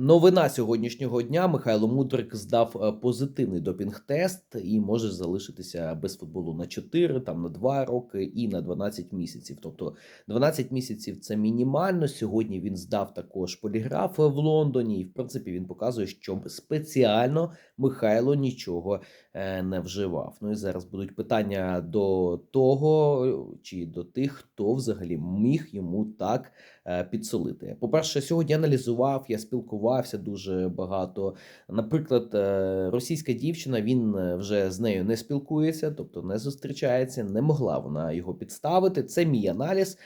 Новина сьогоднішнього дня Михайло Мудрик здав е, позитивний допінг-тест і може залишитися без футболу на 4, там на 2 роки і на 12 місяців. Тобто 12 місяців це мінімально. Сьогодні він здав також поліграф в Лондоні, і в принципі він показує, що спеціально Михайло нічого е, не вживав. Ну і зараз будуть питання до того чи до тих, хто взагалі міг йому так е, підсолити. По-перше, сьогодні аналізував, я спілкувався дуже багато. Наприклад, е, російська дівчина, він е, вже з нею не спілкується, тобто не зустрічається, не могла вона його підставити. Це мій аналіз.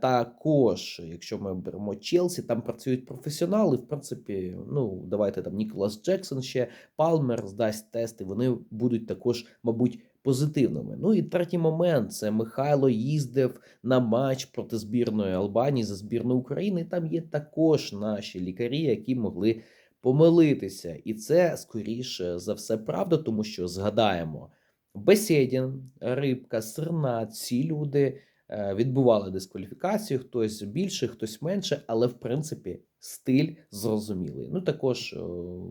Також, якщо ми беремо Челсі, там працюють професіонали. В принципі, ну давайте там Ніколас Джексон ще Палмер здасть тести. Вони будуть також, мабуть. Позитивними. Ну і третій момент це Михайло їздив на матч проти збірної Албанії за збірну України. Там є також наші лікарі, які могли помилитися. І це скоріше за все правда, тому що згадаємо Бесєдін, Рибка, Сирна, ці люди відбували дискваліфікацію, хтось більше, хтось менше, але в принципі стиль зрозумілий. Ну також е,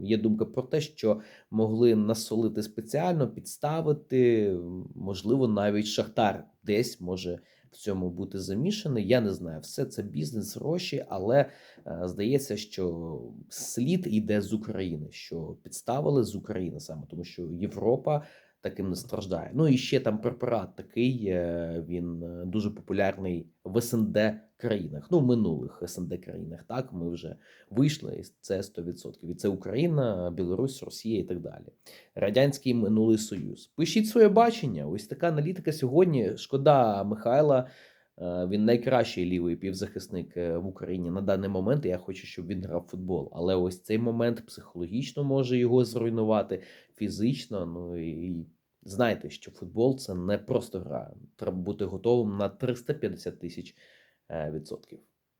є думка про те, що могли насолити спеціально, підставити, можливо, навіть Шахтар десь може в цьому бути замішаний. Я не знаю, все це бізнес, гроші, але е, здається, що слід йде з України, що підставили з України саме, тому що Європа таким не страждає. Ну і ще там препарат такий, е, він е, дуже популярний в СНД країнах. Ну, в минулих СНД країнах. Так, ми вже вийшли, і це 100%. І це Україна, Білорусь, Росія і так далі. Радянський минулий Союз. Пишіть своє бачення. Ось така аналітика сьогодні. Шкода Михайла. Е, Він найкращий лівий півзахисник в Україні на даний момент. Я хочу, щоб він грав футбол. Але ось цей момент психологічно може його зруйнувати фізично. Ну і знайте, що футбол це не просто гра. Треба бути готовим на 350 тисяч е, відсотків.